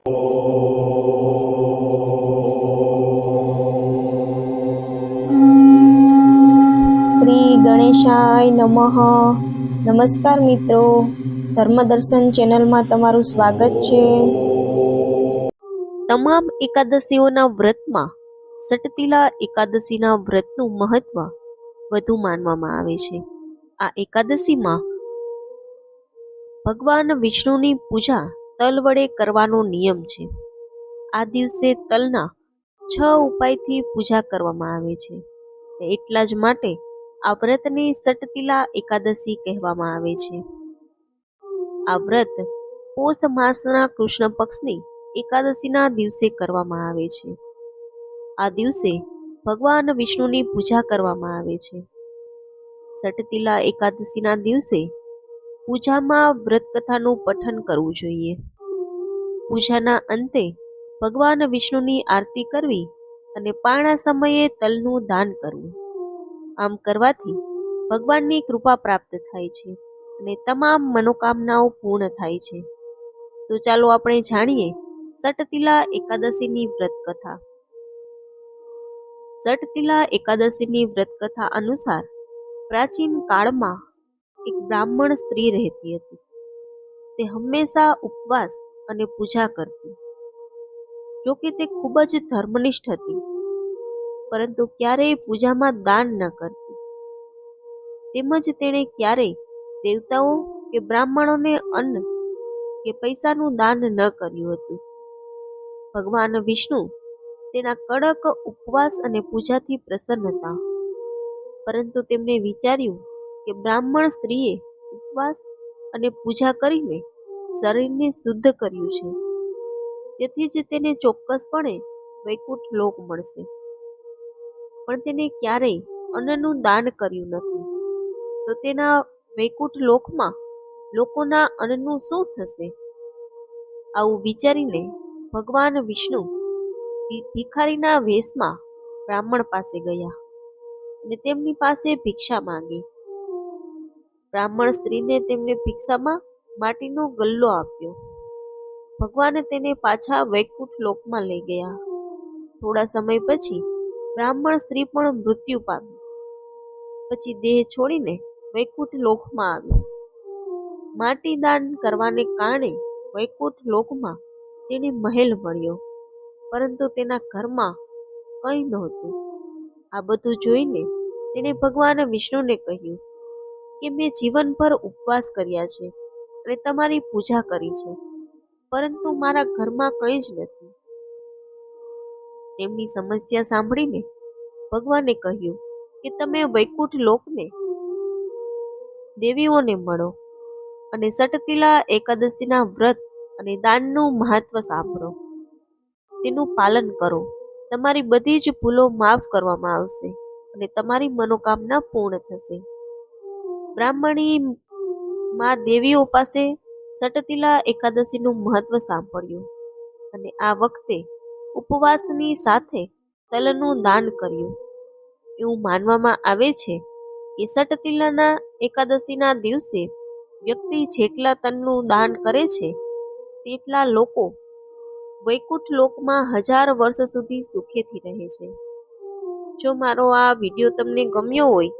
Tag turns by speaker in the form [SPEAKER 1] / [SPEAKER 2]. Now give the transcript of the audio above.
[SPEAKER 1] શ્રી ગણેશાય નમઃ. નમસ્કાર મિત્રો. ધર્મદર્શન ચેનલમાં તમારું સ્વાગત છે.
[SPEAKER 2] તમામ એકાદશીઓના વ્રતમાં સટતિલા એકાદશીના વ્રતનું મહત્વ વધુ માનવામાં આવે છે. આ એકાદશીમાં ભગવાન વિષ્ણુની પૂજા તલ વડે કરવાનો નિયમ છે. આ દિવસે તલના છ ઉપાયથી પૂજા કરવામાં આવે છે. એટલા જ માટે આ વ્રતને સટતિલા એકાદશી કહેવામાં આવે છે. આ વ્રત પોષ માસના કૃષ્ણ પક્ષની એકાદશીના દિવસે કરવામાં આવે છે. આ દિવસે ભગવાન વિષ્ણુની પૂજા કરવામાં આવે છે. સટતિલા એકાદશીના દિવસે પૂજામાં વ્રત કથાનું પઠન કરવું જોઈએ. પૂજાના અંતે ભગવાન વિષ્ણુની આરતી કરવી અને પાણા સમયે તલનું દાન કરવું. આમ કરવાથી ભગવાનની કૃપા પ્રાપ્ત થાય છે અને તમામ મનોકામનાઓ પૂર્ણ થાય છે. તો ચાલો આપણે જાણીએ સટતિલા એકાદશીની વ્રત કથા સટતિલા એકાદશીની વ્રત કથા અનુસાર પ્રાચીન કાળમાં એક બ્રાહ્મણ સ્ત્રી રહેતી હતી. તે હંમેશા ઉપવાસ અને પૂજા કરતી. જોકે તે ખૂબ જ ધર્મનિષ્ઠ હતી, પરંતુ ક્યારેય પૂજામાં દાન ન કરતી. તેમજ તેણે ક્યારેય દેવતાઓ કે બ્રાહ્મણોને અન્ન કે પૈસાનું દાન ન કર્યું હતું. ભગવાન વિષ્ણુ તેના કડક ઉપવાસ અને પૂજાથી પ્રસન્ન હતા. પરંતુ તેમણે વિચાર્યું કે બ્રાહ્મણ સ્ત્રીએ ઉપવાસ અને પૂજા કરીને શરીરને શુદ્ધ કર્યું છે. તેથી જ તેને ચોક્કસપણે વૈકુંઠ લોક મળશે. પણ તેને ક્યારેય અન્નનું દાન કર્યું નથી. તો તેના વૈકુંઠ લોકમાં લોકોના અન્નનું શું થશે? આવું વિચારીને ભગવાન વિષ્ણુ ભિખારીના વેશમાં બ્રાહ્મણ પાસે ગયા અને તેમની પાસે ભિક્ષા માંગી. બ્રાહ્મણ સ્ત્રીને તેમને ભિક્ષામાં માટીનો ગલ્લો આપ્યો. ભગવાને તેને પાછા વૈકુંઠ લોકમાં લઈ ગયા. થોડા સમય પછી બ્રાહ્મણ સ્ત્રી પણ મૃત્યુ પામી. પછી દેહ છોડીને વૈકુંઠ લોકમાં આવી માટી દાન કરવાને કારણે વૈકુંઠ લોકમાં તેને મહેલ મળ્યો. પરંતુ તેના ઘરમાં કંઈ નહોતું. આ બધું જોઈને તેણે ભગવાન વિષ્ણુને કહ્યું કે મેં જીવનભર ઉપવાસ કર્યા છે અને તમારી પૂજા કરી છે. પરંતુ મારા ઘરમાં કંઈ જ નથી. તેમની સમસ્યા સાંભળીને ભગવાને કહ્યું કે તમે વૈકુંઠ લોકને દેવીઓને મળો અને સટતિલા એકાદશીના વ્રત અને દાનનું મહત્વ સાંભળો. તેનું પાલન કરો. તમારી બધી જ ભૂલો માફ કરવામાં આવશે અને તમારી મનોકામના પૂર્ણ થશે. બ્રાહ્મણી માં દેવીઓ પાસે સટતિલા એકાદશીનું મહત્વ સાંભળ્યું અને આ વખતે ઉપવાસની સાથે તલનું દાન કર્યું. એવું માનવામાં આવે છે કે સટતિલાના એકાદશીના દિવસે વ્યક્તિ જેટલા તલનું દાન કરે છે, તેટલા લોકો વૈકુંઠ લોકમાં હજાર વર્ષ સુધી સુખેથી રહે છે. જો મારો આ વીડિયો તમને ગમ્યો હોય